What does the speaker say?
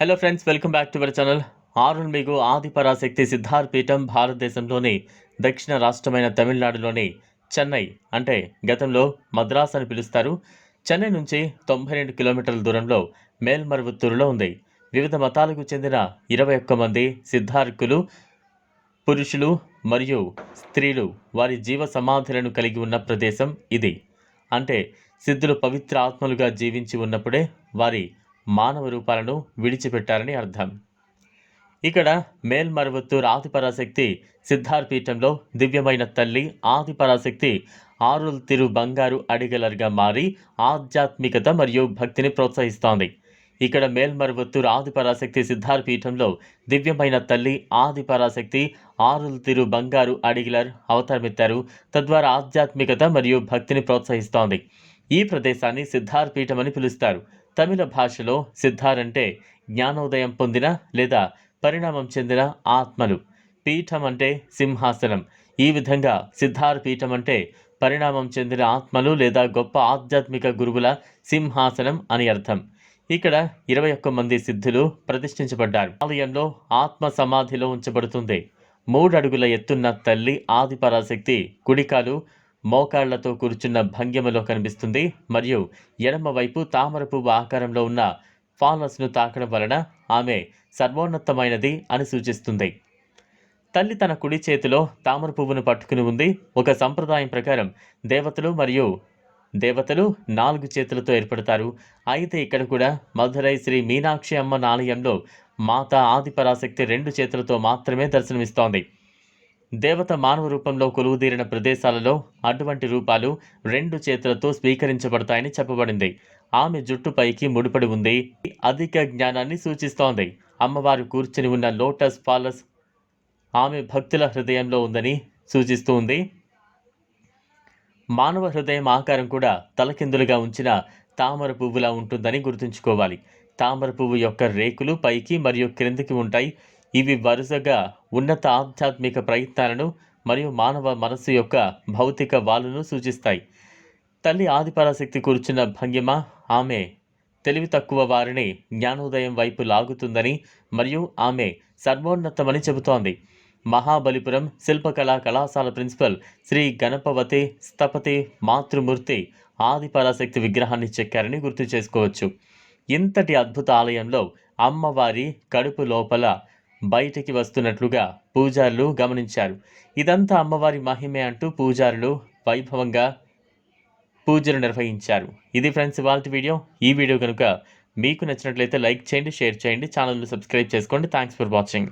Hello friends welcome back to our channel Arun మీకు ఆదిపరాశక్తి సిద్ధార్ పీఠం భారతదేశంలోని దక్షిణ రాష్ట్రమైన తమిళనాడులోని చెన్నై అంటే గతంలో మద్రాస్ అని పిలుస్తారు. చెన్నై నుంచి తొంభై రెండు కిలోమీటర్ల దూరంలో మేల్మరువత్తూరులో ఉంది. వివిధ మతాలకు చెందిన ఇరవై ఒక్క మంది సిద్ధార్కులు పురుషులు మరియు స్త్రీలు వారి జీవ సమాధులను కలిగి ఉన్న ప్రదేశం ఇది. అంటే సిద్ధులు పవిత్ర ఆత్మలుగా జీవించి ఉన్నప్పుడే వారి మానవ రూపాలను విడిచిపెట్టారని అర్థం. ఇక్కడ మేల్మరువత్తూర్ ఆదిపరాశక్తి సిద్ధార్పీఠంలో దివ్యమైన తల్లి ఆదిపరాశక్తి ఆరుల్ తిరు బంగారు అడిగలర్గా మారి ఆధ్యాత్మికత మరియు భక్తిని ప్రోత్సహిస్తోంది. ఇక్కడ మేల్మరువత్తూర్ ఆదిపరాశక్తి సిద్ధార్పీఠంలో దివ్యమైన తల్లి ఆదిపరాశక్తి ఆరుల్ తిరు బంగారు అడిగిలర్ అవతారమెత్తారు. తద్వారా ఆధ్యాత్మికత మరియు భక్తిని ప్రోత్సహిస్తోంది. ఈ ప్రదేశాన్ని సిద్ధార్ పీఠం అని పిలుస్తారు. తమిళ భాషలో సిద్ధారంటే జ్ఞానోదయం పొందిన లేదా పరిణామం చెందిన ఆత్మలు. పీఠం అంటే సింహాసనం. ఈ విధంగా సిద్ధార్ పీఠం అంటే పరిణామం చెందిన ఆత్మలు లేదా గొప్ప ఆధ్యాత్మిక గురువుల సింహాసనం అని అర్థం. ఇక్కడ ఇరవై ఒక్క మంది సిద్ధులు ప్రతిష్ఠించబడ్డారు. ఆలయంలో ఆత్మ సమాధిలో ఉంచబడుతుంది. మూడు అడుగుల ఎత్తున్న తల్లి ఆదిపరాశక్తి కుడికాలు మోకాళ్ళతో కూర్చున్న భంగిమలో కనిపిస్తుంది. మరియు ఎడమ వైపు తామర పువ్వు ఆకారంలో ఉన్న ఫాలస్ను తాకడం వలన ఆమె సర్వోన్నతమైనది అని సూచిస్తుంది. తల్లి తన కుడి చేతిలో తామర పువ్వును పట్టుకుని ఉంది. ఒక సంప్రదాయం ప్రకారం దేవతలు మరియు దేవతలు నాలుగు చేతులతో ఏర్పడతారు. అయితే ఇక్కడ కూడా మధురై శ్రీ మీనాక్షి అమ్మ ఆలయంలో మాత ఆదిపరాశక్తి రెండు చేతులతో మాత్రమే దర్శనమిస్తోంది. దేవత మానవ రూపంలో కొలువుదీరిన ప్రదేశాలలో అటువంటి రూపాలు రెండు చేతులతో స్వీకరించబడతాయని చెప్పబడింది. ఆమె జుట్టుపైకి ముడిపడి ఉంది. అధిక జ్ఞానాన్ని సూచిస్తోంది. అమ్మవారు కూర్చుని ఉన్న లోటస్ ఫాలస్ ఆమె భక్తుల హృదయంలో ఉందని సూచిస్తూ ఉంది. మానవ హృదయం ఆకారం కూడా తలకిందులుగా ఉంచిన తామర పువ్వులా ఉంటుందని గుర్తుంచుకోవాలి. తామర పువ్వు యొక్క రేకులు పైకి మరియు క్రిందికి ఉంటాయి. ఇవి వరుసగా ఉన్నత ఆధ్యాత్మిక ప్రయత్నాలను మరియు మానవ మనస్సు యొక్క భౌతిక వాలును సూచిస్తాయి. తల్లి ఆదిపరాశక్తి కూర్చున్న భంగిమ ఆమె తెలివి తక్కువ వారిని జ్ఞానోదయం వైపు లాగుతుందని మరియు ఆమె సర్వోన్నతమని చెబుతోంది. మహాబలిపురం శిల్పకళా కళాశాల ప్రిన్సిపల్ శ్రీ గణపవతి స్థపతి మాతృమూర్తి ఆదిపరాశక్తి విగ్రహాన్ని చెక్కారని గుర్తు చేసుకోవచ్చు. ఇంతటి అద్భుత ఆలయంలో అమ్మవారి కడుపు లోపల బయటికి వస్తున్నట్లుగా పూజారులు గమనించారు. ఇదంతా అమ్మవారి మహిమే అంటూ పూజారులు వైభవంగా పూజలు నిర్వహించారు. ఇది ఫ్రెండ్స్ ఇవాళ వీడియో. ఈ వీడియో కనుక మీకు నచ్చినట్లయితే లైక్ చేయండి షేర్ చేయండి ఛానల్ను సబ్స్క్రైబ్ చేసుకోండి. Thanks for watching.